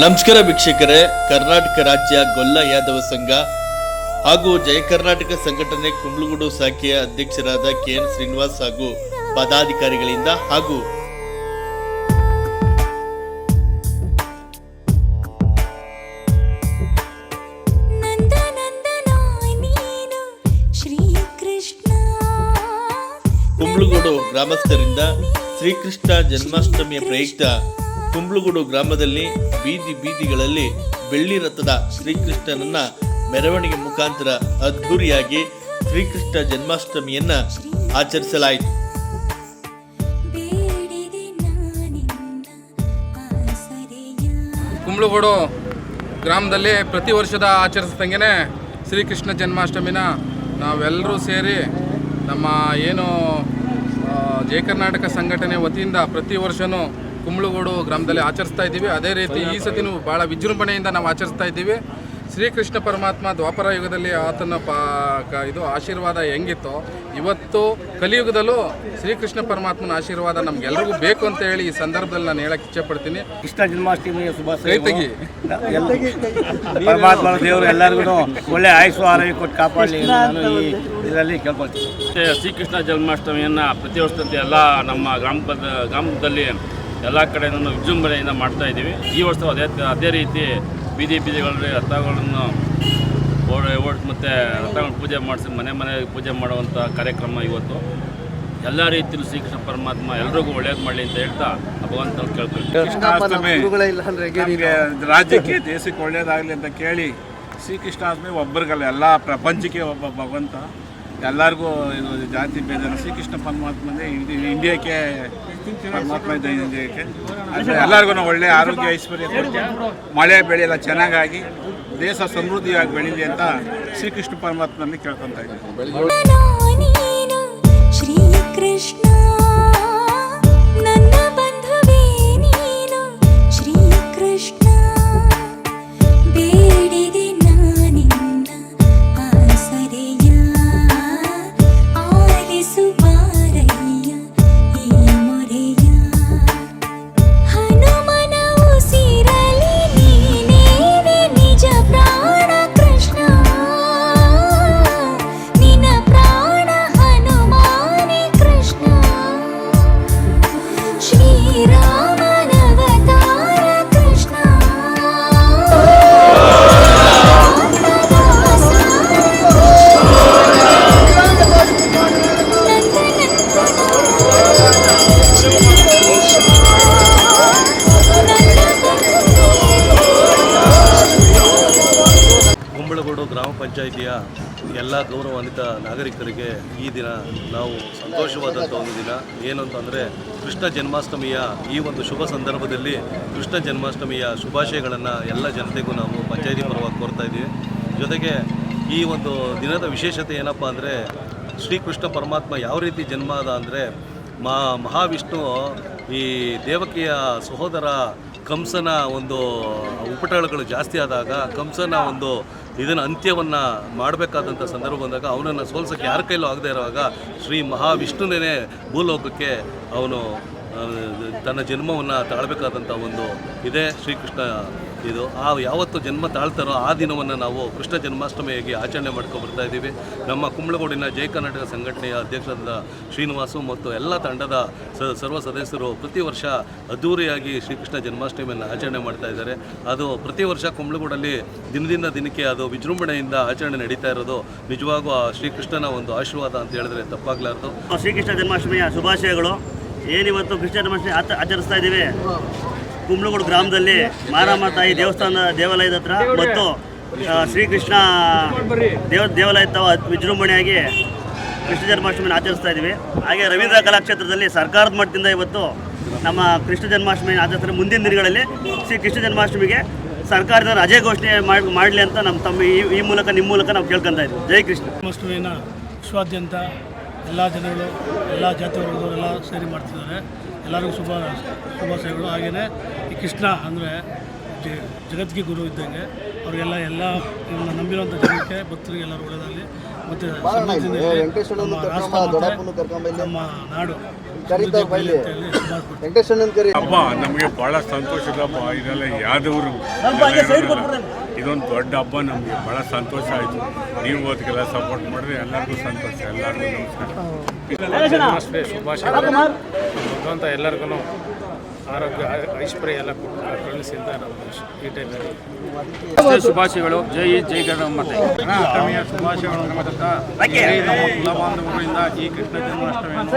ನಮಸ್ಕಾರ ವೀಕ್ಷಕರೇ, ಕರ್ನಾಟಕ ರಾಜ್ಯ ಗೊಲ್ಲ ಯಾದವ ಸಂಘ ಹಾಗೂ ಜಯ ಕರ್ನಾಟಕ ಸಂಘಟನೆ ಕುಂಬ್ಳುಗೂಡು ಶಾಖೆಯ ಅಧ್ಯಕ್ಷರಾದ ಕೆ ಎನ್ ಶ್ರೀನಿವಾಸ್ ಹಾಗೂ ಪದಾಧಿಕಾರಿಗಳಿಂದ ಹಾಗೂ ಕುಂಬ್ಳುಗೂಡು ಗ್ರಾಮಸ್ಥರಿಂದ ಶ್ರೀಕೃಷ್ಣ ಜನ್ಮಾಷ್ಟಮಿಯ ಪ್ರಯುಕ್ತ ಕುಂಬ್ಳಗುಡು ಗ್ರಾಮದಲ್ಲಿ ಬೀದಿ ಬೀದಿಗಳಲ್ಲಿ ಬೆಳ್ಳಿ ರಥದ ಶ್ರೀಕೃಷ್ಣನನ್ನ ಮೆರವಣಿಗೆ ಮುಖಾಂತರ ಅದ್ಧೂರಿಯಾಗಿ ಶ್ರೀಕೃಷ್ಣ ಜನ್ಮಾಷ್ಟಮಿಯನ್ನ ಆಚರಿಸಲಾಯಿತು. ಕುಂಬ್ಳಗೋಡು ಗ್ರಾಮದಲ್ಲಿ ಪ್ರತಿ ವರ್ಷದ ಆಚರಿಸ್ದಂಗೆ ಶ್ರೀಕೃಷ್ಣ ಜನ್ಮಾಷ್ಟಮಿನ ನಾವೆಲ್ಲರೂ ಸೇರಿ ನಮ್ಮ ಏನು ಜಯ ಕರ್ನಾಟಕ ಸಂಘಟನೆ ವತಿಯಿಂದ ಪ್ರತಿ ವರ್ಷವೂ ಕುಂಬ್ಳಗೋಡು ಗ್ರಾಮದಲ್ಲಿ ಆಚರಿಸ್ತಾ ಇದ್ದೀವಿ. ಅದೇ ರೀತಿ ಈ ಸತಿನೂ ಭಾಳ ವಿಜೃಂಭಣೆಯಿಂದ ನಾವು ಆಚರಿಸ್ತಾ ಇದ್ದೀವಿ. ಶ್ರೀಕೃಷ್ಣ ಪರಮಾತ್ಮ ದ್ವಾಪರ ಯುಗದಲ್ಲಿ ಆತನ ಪಾ ಕ- ಇದು ಆಶೀರ್ವಾದ ಹೆಂಗಿತ್ತೋ ಇವತ್ತು ಕಲಿಯುಗದಲ್ಲೂ ಶ್ರೀಕೃಷ್ಣ ಪರಮಾತ್ಮನ ಆಶೀರ್ವಾದ ನಮ್ಗೆಲ್ಲರಿಗೂ ಬೇಕು ಅಂತ ಹೇಳಿ ಈ ಸಂದರ್ಭದಲ್ಲಿ ನಾನು ಹೇಳಕ್ಕೆ ಇಚ್ಛೆಪಡ್ತೀನಿ. ಕೃಷ್ಣ ಜನ್ಮಾಷ್ಟಮಿಯ ಶುಭಾಶಯ ಪರಮಾತ್ಮ ದೇವರು ಎಲ್ಲರಿಗೂ ಒಳ್ಳೆ ಆಯುಷು ಆರೋಗ್ಯ ಕೊಟ್ಟು ಕಾಪಾಡಲಿ ನಾನು ಈ ಇದರಲ್ಲಿ ಕೇಳ್ಕೊಳ್ತೀನಿ. ಶ್ರೀಕೃಷ್ಣ ಜನ್ಮಾಷ್ಟಮಿಯನ್ನು ಪ್ರತಿ ವರ್ಷದಂತೆ ಎಲ್ಲ ನಮ್ಮ ಗ್ರಾಮ ಗ್ರಾಮದಲ್ಲಿ ಎಲ್ಲ ಕಡೆಯೂ ವಿಜೃಂಭಣೆಯಿಂದ ಮಾಡ್ತಾ ಇದ್ದೀವಿ. ಈ ವರ್ಷ ಅದೇ ಅದೇ ರೀತಿ ಬೀದಿ ಬೀದಿಗಳಲ್ಲಿ ರಥಗಳನ್ನು ಓಡ ಓಡ್ ಮತ್ತು ರಥಗಳನ್ನು ಪೂಜೆ ಮಾಡಿಸಿ ಮನೆ ಮನೆ ಪೂಜೆ ಮಾಡುವಂಥ ಕಾರ್ಯಕ್ರಮ ಇವತ್ತು. ಎಲ್ಲ ರೀತಿಯಲ್ಲೂ ಶ್ರೀಕೃಷ್ಣ ಪರಮಾತ್ಮ ಎಲ್ರಿಗೂ ಒಳ್ಳೇದು ಮಾಡಲಿ ಅಂತ ಹೇಳ್ತಾ ಭಗವಂತ ನಮಗೆ ರಾಜ್ಯಕ್ಕೆ ದೇಶಕ್ಕೆ ಒಳ್ಳೇದಾಗಲಿ ಅಂತ ಕೇಳಿ ಶ್ರೀಕೃಷ್ಣಾಷ್ಟಮಿ ಒಬ್ಬರಿಗಲ್ಲ ಎಲ್ಲ ಪ್ರಪಂಚಕ್ಕೆ ಒಬ್ಬ ಭಗವಂತ. ಎಲ್ಲರಿಗೂ ಏನು ಜಾತಿ ಭೇದ ಶ್ರೀಕೃಷ್ಣ ಪರಮಾತ್ಮನೇ ಇಡೀ, ಇಂಡಿಯಾಕ್ಕೆ ಪರಮಾತ್ಮ ಇದೆ ಇಂಡಿಯಾಕ್ಕೆ. ಅದೇ ಎಲ್ಲರಿಗೂ ಒಳ್ಳೆ ಆರೋಗ್ಯ, ಐಶ್ವರ್ಯ ಮಳೆ ಬೆಳೆ ಎಲ್ಲ ಚೆನ್ನಾಗಾಗಿ ದೇಶ ಸಮೃದ್ಧಿಯಾಗಿ ಬೆಳೀಲಿ ಅಂತ ಶ್ರೀಕೃಷ್ಣ ಪರಮಾತ್ಮನಲ್ಲಿ ಕೇಳ್ಕೊತಾ ಇದ್ದೀನಿ. ಶ್ರೀಕೃಷ್ಣ. ಏನು ಅಂತಂದರೆ ಕೃಷ್ಣ ಜನ್ಮಾಷ್ಟಮಿಯ ಈ ಒಂದು ಶುಭ ಸಂದರ್ಭದಲ್ಲಿ ಕೃಷ್ಣ ಜನ್ಮಾಷ್ಟಮಿಯ ಶುಭಾಶಯಗಳನ್ನು ಎಲ್ಲ ಜನತೆಗೂ ನಾವು ಪಂಚಾಯಿತಿ ಪರವಾಗಿ ಕೋರ್ತಾ ಇದ್ದೀವಿ. ಜೊತೆಗೆ ಈ ಒಂದು ದಿನದ ವಿಶೇಷತೆ ಏನಪ್ಪ ಅಂದರೆ ಶ್ರೀಕೃಷ್ಣ ಪರಮಾತ್ಮ ಯಾವ ರೀತಿ ಜನ್ಮ ಅದ ಅಂದರೆ ಮಾ ಮಹಾವಿಷ್ಣು ಈ ದೇವಕಿಯ ಸಹೋದರ ಕಂಸನ ಒಂದು ಉಪಟಳಗಳು ಜಾಸ್ತಿ ಆದಾಗ ಕಂಸನ ಒಂದು ಇದನ್ನು ಅಂತ್ಯವನ್ನು ಮಾಡಬೇಕಾದಂಥ ಸಂದರ್ಭ ಬಂದಾಗ ಅವನನ್ನು ಸೋಲ್ಸೋಕ್ಕೆ ಯಾರ ಕೈಲೂ ಆಗದೆ ಇರುವಾಗ ಶ್ರೀ ಮಹಾವಿಷ್ಣುನೇ ಭೂಲೋಕಕ್ಕೆ ಅವನು ತನ್ನ ಜನ್ಮವನ್ನು ತಾಳಬೇಕಾದಂಥ ಒಂದು ಇದೇ. ಶ್ರೀಕೃಷ್ಣ ಇದು ಆ ಯಾವತ್ತು ಜನ್ಮ ತಾಳ್ತಾರೋ ಆ ದಿನವನ್ನು ನಾವು ಕೃಷ್ಣ ಜನ್ಮಾಷ್ಟಮಿಯಾಗಿ ಆಚರಣೆ ಮಾಡ್ಕೊಂಡು ಬರ್ತಾ ಇದ್ದೀವಿ. ನಮ್ಮ ಕುಂಬಳಗೋಡಿನ ಜಯ ಕರ್ನಾಟಕ ಸಂಘಟನೆಯ ಅಧ್ಯಕ್ಷರಾದ ಶ್ರೀನಿವಾಸು ಮತ್ತು ಎಲ್ಲ ತಂಡದ ಸರ್ವ ಸದಸ್ಯರು ಪ್ರತಿ ವರ್ಷ ಅದ್ಧೂರಿಯಾಗಿ ಶ್ರೀಕೃಷ್ಣ ಜನ್ಮಾಷ್ಟಮಿಯನ್ನು ಆಚರಣೆ ಮಾಡ್ತಾ ಇದ್ದಾರೆ. ಅದು ಪ್ರತಿ ವರ್ಷ ಕುಂಬಳಗೋಡಲ್ಲಿ ದಿನದಿಂದ ದಿನಕ್ಕೆ ಅದು ವಿಜೃಂಭಣೆಯಿಂದ ಆಚರಣೆ ನಡೀತಾ ಇರೋದು ನಿಜವಾಗೂ ಆ ಶ್ರೀಕೃಷ್ಣನ ಒಂದು ಆಶೀರ್ವಾದ ಅಂತ ಹೇಳಿದ್ರೆ ತಪ್ಪಾಗಲಾರ್ದು. ಶ್ರೀಕೃಷ್ಣ ಜನ್ಮಾಷ್ಟಮಿಯ ಶುಭಾಶಯಗಳು. ಏನಿವತ್ತು ಕೃಷ್ಣ ಜನ್ಮಾಷ್ಟಮಿ ಆಚ, ಆಚರಿಸ್ತಾ ಇದ್ದೀವಿ? ಕುಂಬ್ಳಗೋಡು ಗ್ರಾಮದಲ್ಲಿ ಮಾರಮ್ಮ ತಾಯಿ ದೇವಸ್ಥಾನ ದೇವಾಲಯದ ಹತ್ರ ಮತ್ತು ಶ್ರೀಕೃಷ್ಣ ದೇವ, ದೇವಾಲಯದ ವಿಜೃಂಭಣೆಯಾಗಿ ಕೃಷ್ಣ ಜನ್ಮಾಷ್ಟಮಿನ ಆಚರಿಸ್ತಾ ಇದ್ದೀವಿ. ಹಾಗೆ ರವೀಂದ್ರ ಕಲಾಕ್ಷೇತ್ರದಲ್ಲಿ ಸರ್ಕಾರದ ಮಟ್ಟದಿಂದ ಇವತ್ತು ನಮ್ಮ ಕೃಷ್ಣ ಜನ್ಮಾಷ್ಟಮಿ ಆಚರಿಸ್ತಾರೆ. ಮುಂದಿನ ದಿನಗಳಲ್ಲಿ ಶ್ರೀ ಕೃಷ್ಣ ಜನ್ಮಾಷ್ಟಮಿಗೆ ಸರ್ಕಾರದ ರಜೆ ಘೋಷಣೆ ಮಾಡಿ, ಮಾಡಲಿ ಅಂತ ನಮ್ಮ ತಮ್ಮ ಈ ಮೂಲಕ, ನಿಮ್ಮ ಮೂಲಕ ನಾವು ಕೇಳ್ಕೊತಾ ಇದ್ದೀವಿ. ಜೈ ಕೃಷ್ಣ. ಜನ್ಮಾಷ್ಟಮಿನ ವಿಶ್ವಾದ್ಯಂತ ಎಲ್ಲ ಜನಗಳು, ಎಲ್ಲ ಜಾತಿ ವರ್ಗದವರೆಲ್ಲ ಸೇರಿ ಮಾಡ್ತಿದ್ದಾರೆ. ಎಲ್ಲರಿಗೂ ಶುಭ ಶುಭಾಶಯಗಳು ಹಾಗೆಯೇ ಈ ಕೃಷ್ಣ ಅಂದರೆ ಜಗತ್ತಿಗೆ ಗುರು ಇದ್ದಂಗೆ ಅವರಿಗೆಲ್ಲ ಎಲ್ಲ ಇವನ್ನ ನಂಬಿರುವಂಥ ಜನಕ್ಕೆ ಭಕ್ತರಿಗೆ ಎಲ್ಲರೂ ಒಳ್ಳೆಯದಾಗಲಿ ಮತ್ತು. ನಮ್ಮ ರಾಷ್ಟ್ರ ಮತ್ತು ನಮ್ಮ ನಾಡು ಹಬ್ಬ ನಮಗೆ ಬಹಳ ಸಂತೋಷದ ಹಬ್ಬ ಇದೆಲ್ಲ ಯಾದವರು ಇದೊಂದು ದೊಡ್ಡ ಹಬ್ಬ ನಮಗೆ ಬಹಳ ಸಂತೋಷ ಆಯಿತು. ನೀವು ಅದಕ್ಕೆಲ್ಲ ಸಪೋರ್ಟ್ ಮಾಡಿದ್ರೆ ಎಲ್ಲರಿಗೂ ಸಂತೋಷ ಎಲ್ಲರಿಗೂ ನಮಸ್ಕಾರ. ಶುಭಾಶಯಗಳು ಭಗವಂತ ಎಲ್ಲರಿಗೂ ಆರೋಗ್ಯ ಐಶ್ವರ್ಯ ಎಲ್ಲ ಕಳಿಸಿದ್ದ ಈ ಟೈಮಲ್ಲಿ ಶುಭಾಶಯಗಳು. ಜೈ ಜೈ ಗಣಮತೆ ಅಷ್ಟಮಿಯ ಶುಭಾಶಯಗಳನ್ನು ಮತ್ತ ನಮ್ಮ ಕುಲ ಬಾಂಧವರಿಂದ ಈ ಕೃಷ್ಣ ಜನ್ಮಾಷ್ಟಮಿಯನ್ನು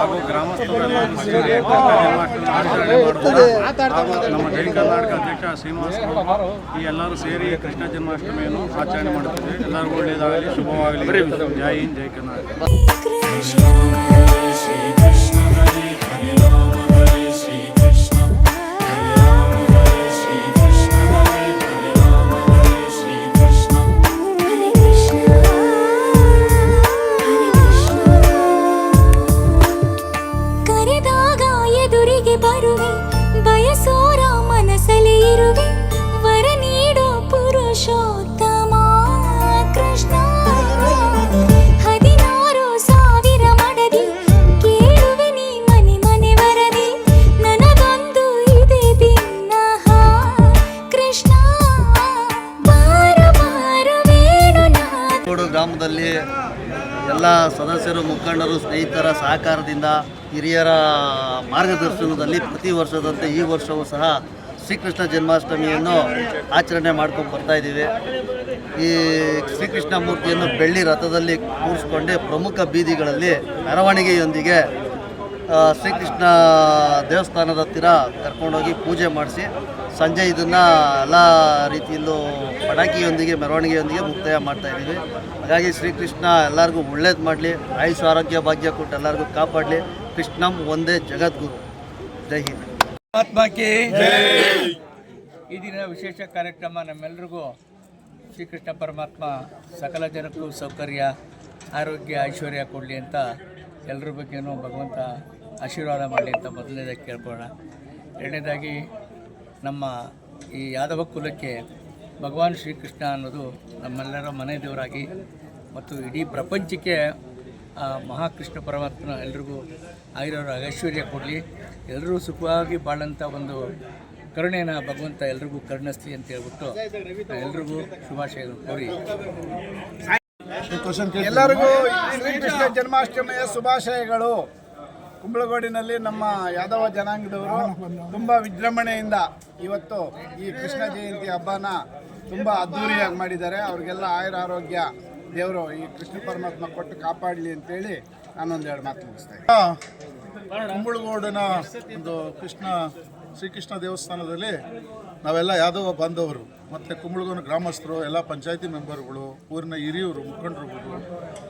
ಹಾಗೂ ಗ್ರಾಮಸ್ಥರೆಲ್ಲ ಸೇರಿ ಕೃಷ್ಣ ಜನ್ಮಾಷ್ಟಮಿ ಆಚರಣೆ ಮಾಡುತ್ತಾರೆ. ಹಾಗೂ ನಮ್ಮ ಜೈ ಕರ್ನಾಟಕ ಅಧ್ಯಕ್ಷ ಶ್ರೀನಿವಾಸ ಈ ಎಲ್ಲರೂ ಸೇರಿ ಕೃಷ್ಣ ಜನ್ಮಾಷ್ಟಮಿಯನ್ನು ಆಚರಣೆ ಮಾಡುತ್ತೇವೆ ಎಲ್ಲರಿಗೂ ಒಳ್ಳೆಯದಾಗಲಿ ಶುಭವಾಗಲಿ. ಜೈ ಹಿಂದ್ ಜೈ ಕರ್ನಾಟಕ. ಹಿರಿಯರ ಮಾರ್ಗದರ್ಶನದಲ್ಲಿ ಪ್ರತಿ ವರ್ಷದಂತೆ ಈ ವರ್ಷವೂ ಸಹ ಶ್ರೀಕೃಷ್ಣ ಜನ್ಮಾಷ್ಟಮಿಯನ್ನು ಆಚರಣೆ ಮಾಡ್ಕೊಂಡು ಬರ್ತಾ ಇದ್ದೀವಿ. ಈ ಶ್ರೀಕೃಷ್ಣ ಮೂರ್ತಿಯನ್ನು ಬೆಳ್ಳಿ ರಥದಲ್ಲಿ ಕೂರಿಸ್ಕೊಂಡೆ ಪ್ರಮುಖ ಬೀದಿಗಳಲ್ಲಿ ಮೆರವಣಿಗೆಯೊಂದಿಗೆ ಶ್ರೀಕೃಷ್ಣ ದೇವಸ್ಥಾನದ ಹತ್ತಿರ ಕರ್ಕೊಂಡೋಗಿ ಪೂಜೆ ಮಾಡಿಸಿ, ಸಂಜೆ ಇದನ್ನು ಎಲ್ಲ ರೀತಿಯಲ್ಲೂ ಪಟಾಕಿಯೊಂದಿಗೆ, ಮೆರವಣಿಗೆಯೊಂದಿಗೆ ಮುಕ್ತಾಯ ಮಾಡ್ತಾ ಇದ್ದೀವಿ. ಹಾಗಾಗಿ ಶ್ರೀಕೃಷ್ಣ ಎಲ್ಲರಿಗೂ ಒಳ್ಳೇದು ಮಾಡಲಿ, ಆಯುಷ್, ಆರೋಗ್ಯ, ಭಾಗ್ಯ ಕೊಟ್ಟು ಎಲ್ಲರಿಗೂ ಕಾಪಾಡಲಿ. ಕೃಷ್ಣಂ ಒಂದೇ ಜಗದ್ಗುರು. ಜೈ ಹಿಂದ್. ಮಹಾತ್ಮಕ್ಕೆ ಈ ದಿನ ವಿಶೇಷ ಕಾರ್ಯಕ್ರಮ ನಮ್ಮೆಲ್ಲರಿಗೂ ಶ್ರೀಕೃಷ್ಣ ಪರಮಾತ್ಮ ಸಕಲ ಜನಕ್ಕೂ ಸೌಕರ್ಯ ಆರೋಗ್ಯ ಐಶ್ವರ್ಯ ಕೊಡಲಿ ಅಂತ ಎಲ್ಲರ ಬಗ್ಗೆನೂ ಭಗವಂತ ಆಶೀರ್ವಾದ ಮಾಡಲಿ ಅಂತ ಮೊದಲನೇದಾಗಿ ಕೇಳ್ಕೊಳ್ಳೋಣ. ಎರಡನೇದಾಗಿ ನಮ್ಮ ಈ ಯಾದವ ಕುಲಕ್ಕೆ ಭಗವಾನ್ ಶ್ರೀಕೃಷ್ಣ ಅನ್ನೋದು ನಮ್ಮೆಲ್ಲರ ಮನೆ ದೇವರಾಗಿ ಮತ್ತು ಇಡೀ ಪ್ರಪಂಚಕ್ಕೆ ಆ ಮಹಾಕೃಷ್ಣ ಪರಮಾತ್ಮನ ಎಲ್ರಿಗೂ ಆಗಿರೋರು ಐಶ್ವರ್ಯ ಕೊಡಲಿ. ಎಲ್ಲರೂ ಸುಖವಾಗಿ ಬಾಳಂಥ ಒಂದು ಕರುಣೆನ ಭಗವಂತ ಎಲ್ರಿಗೂ ಕರುಣಿಸ್ಲಿ ಅಂತ ಹೇಳ್ಬಿಟ್ಟು ಎಲ್ರಿಗೂ ಶುಭಾಶಯಗಳು ಕೋರಿ. ಎಲ್ಲರಿಗೂ ಶ್ರೀಕೃಷ್ಣ ಜನ್ಮಾಷ್ಟಮಿಯ ಶುಭಾಶಯಗಳು. ಕುಂಬಳಗೋಡಿನಲ್ಲಿ ನಮ್ಮ ಯಾದವ ಜನಾಂಗದವರು ತುಂಬ ವಿಜೃಂಭಣೆಯಿಂದ ಇವತ್ತು ಈ ಕೃಷ್ಣ ಜಯಂತಿ ಹಬ್ಬನ ತುಂಬ ಅದ್ಧೂರಿಯಾಗಿ ಮಾಡಿದ್ದಾರೆ. ಅವ್ರಿಗೆಲ್ಲ ಆಯುರ ಆರೋಗ್ಯ ದೇವರು ಈ ಕೃಷ್ಣ ಪರಮಾತ್ಮ ಕೊಟ್ಟು ಕಾಪಾಡಲಿ ಅಂತೇಳಿ ನಾನೊಂದು ಎರಡು ಮಾತು ಮುಗಿಸ್ತಾ ಇದ್ದೀನಿ. ಕುಂಬಳಗೋಡಿನ ಒಂದು ಕೃಷ್ಣ ಶ್ರೀಕೃಷ್ಣ ದೇವಸ್ಥಾನದಲ್ಲಿ ನಾವೆಲ್ಲ ಯಾದವ ಬಾಂಧವರು, ಮತ್ತು ಕುಂಬಳಗೋನ ಗ್ರಾಮಸ್ಥರು, ಎಲ್ಲ ಪಂಚಾಯತಿ ಮೆಂಬರ್ಗಳು, ಊರಿನ ಹಿರಿಯವರು ಮುಖಂಡರುಗಳು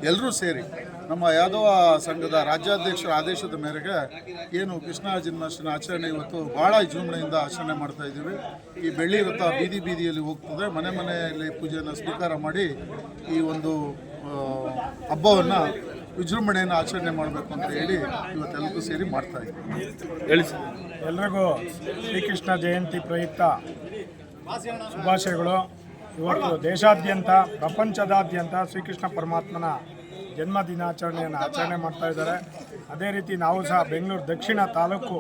ಎಲ್ಲರೂ ಸೇರಿ ನಮ್ಮ ಯಾದವ ಸಂಘದ ರಾಜ್ಯಾಧ್ಯಕ್ಷರ ಆದೇಶದ ಮೇರೆಗೆ ಏನು ಕೃಷ್ಣ ಜನ್ಮಾಷ್ಟಮಿ ಆಚರಣೆ ಇವತ್ತು ಭಾಳ ವಿಜೃಂಭಣೆಯಿಂದ ಆಚರಣೆ ಮಾಡ್ತಾ ಇದ್ದೀವಿ. ಈ ಬೆಳ್ಳಿ ರಥ ಬೀದಿ ಬೀದಿಯಲ್ಲಿ ಹೋಗ್ತದೆ. ಮನೆ ಮನೆಯಲ್ಲಿ ಪೂಜೆಯನ್ನು ಸ್ವೀಕಾರ ಮಾಡಿ ಈ ಒಂದು ಹಬ್ಬವನ್ನು ವಿಜೃಂಭಣೆಯನ್ನು ಆಚರಣೆ ಮಾಡಬೇಕು ಅಂತ ಹೇಳಿ ಇವತ್ತೆಲ್ಲರೂ ಸೇರಿ ಮಾಡ್ತಾ ಇದ್ದೀವಿ ಎಲ್ರಿಗೂ ಶ್ರೀಕೃಷ್ಣ ಜಯಂತಿ ಪ್ರಯುಕ್ತ ಶುಭಾಶಯಗಳು. ಇವತ್ತು ದೇಶಾದ್ಯಂತ ಪ್ರಪಂಚದಾದ್ಯಂತ ಶ್ರೀಕೃಷ್ಣ ಪರಮಾತ್ಮನ ಜನ್ಮ ದಿನಾಚರಣೆಯನ್ನು ಆಚರಣೆ ಮಾಡ್ತಾ ಇದ್ದಾರೆ. ಅದೇ ರೀತಿ ನಾವು ಸಹ ಬೆಂಗಳೂರು ದಕ್ಷಿಣ ತಾಲೂಕು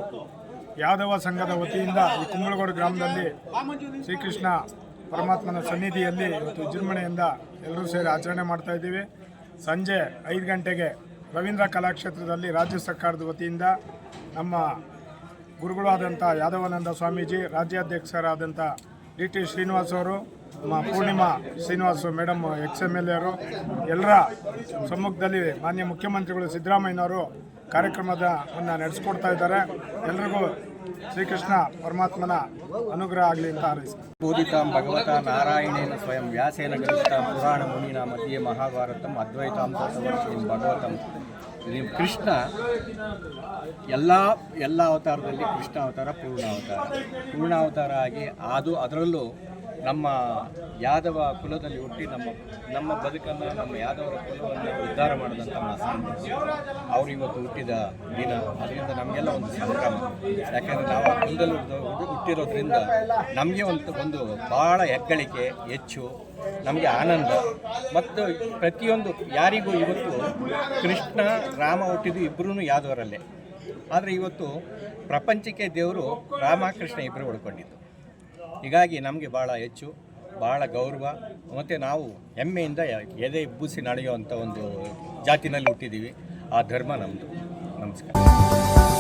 ಯಾದವ ಸಂಘದ ವತಿಯಿಂದ ಈ ಕುಂಬಳಗೋಡು ಗ್ರಾಮದಲ್ಲಿ ಶ್ರೀಕೃಷ್ಣ ಪರಮಾತ್ಮನ ಸನ್ನಿಧಿಯಲ್ಲಿ ಇವತ್ತು ವಿಜೃಂಭಣೆಯಿಂದ ಎಲ್ಲರೂ ಸೇರಿ ಆಚರಣೆ ಮಾಡ್ತಾ ಇದ್ದೀವಿ. ಸಂಜೆ ಐದು ಗಂಟೆಗೆ ರವೀಂದ್ರ ಕಲಾಕ್ಷೇತ್ರದಲ್ಲಿ ರಾಜ್ಯ ಸರ್ಕಾರದ ವತಿಯಿಂದ ನಮ್ಮ ಗುರುಗಳಾದಂಥ ಯಾದವಾನಂದ ಸ್ವಾಮೀಜಿ, ರಾಜ್ಯಾಧ್ಯಕ್ಷರಾದಂಥ ಡಿ ಟಿ ಶ್ರೀನಿವಾಸ್ ಅವರು, ನಮ್ಮ Purnima Srinivas madam, ex M L ಎರು ಎಲ್ಲರ ಸಮ್ಮುಖದಲ್ಲಿ ಮಾನ್ಯ ಮುಖ್ಯಮಂತ್ರಿಗಳು ಸಿದ್ದರಾಮಯ್ಯನವರು ಕಾರ್ಯಕ್ರಮದ ನಡೆಸ್ಕೊಡ್ತಾ ಇದ್ದಾರೆ. ಎಲ್ರಿಗೂ ಶ್ರೀಕೃಷ್ಣ ಪರಮಾತ್ಮನ ಅನುಗ್ರಹ ಆಗಲಿ ಅಂತ ಹಾರೈಸ್ತೀನಿ ಬೋಧಿತಾಂ ಭಗವತ ನಾರಾಯಣೇನ ಸ್ವಯಂ ವ್ಯಾಸೇನ ಗ್ರಂಥ ಪುರಾಣ ಮುನಿನ ಮಧ್ಯೆ ಮಹಾಭಾರತಂ ಅದ್ವೈತಾಂ ಭಗವತಂ. ನೀವು ಕೃಷ್ಣ ಎಲ್ಲ ಎಲ್ಲ ಅವತಾರದಲ್ಲಿ ಕೃಷ್ಣ ಅವತಾರ ಪೂರ್ಣ ಅವತಾರ. ಪೂರ್ಣ ಅವತಾರ ಆಗಿ ಅದು ಅದರಲ್ಲೂ ನಮ್ಮ ಯಾದವ ಕುಲದಲ್ಲಿ ಹುಟ್ಟಿ ನಮ್ಮ ನಮ್ಮ ಬದುಕನ್ನು, ನಮ್ಮ ಯಾದವರ ಕುಲವನ್ನು ಉದ್ಧಾರ ಮಾಡಿದಂಥ ಅವರು ಇವತ್ತು ಹುಟ್ಟಿದ ದಿನ. ಅದರಿಂದ ನಮಗೆಲ್ಲ ಒಂದು ಸಂಭ್ರಮ. ಯಾಕೆಂದರೆ ನಾವು ಆ ಕುಲದಲ್ಲಿ ಹುಟ್ಟಿರೋದ್ರಿಂದ ನಮಗೆ ಒಂದು ಒಂದು ಭಾಳ ಹೆಗ್ಗಳಿಕೆ, ಹೆಚ್ಚು, ನಮಗೆ ಆನಂದ. ಮತ್ತು ಪ್ರತಿಯೊಂದು ಯಾರಿಗೂ ಇವತ್ತು ಕೃಷ್ಣ, ರಾಮ ಹುಟ್ಟಿದ್ದು ಇಬ್ಬರೂ ಯಾದವರಲ್ಲೇ. ಆದರೆ ಇವತ್ತು ಪ್ರಪಂಚಕ್ಕೆ ದೇವರು ರಾಮಕೃಷ್ಣ ಇಬ್ಬರು ಉಳ್ಕೊಂಡಿದ್ದು. ಹೀಗಾಗಿ ನಮಗೆ ಭಾಳ ಹೆಚ್ಚು ಭಾಳ ಗೌರವ ಮತ್ತು ನಾವು ಹೆಮ್ಮೆಯಿಂದ ಎದೆ ಇಬ್ಬಿಸಿ ನಡೆಯುವಂಥ ಒಂದು ಜಾತಿನಲ್ಲಿ ಹುಟ್ಟಿದ್ದೀವಿ. ಆ ಧರ್ಮ ನಮ್ಮದು ನಮಸ್ಕಾರ.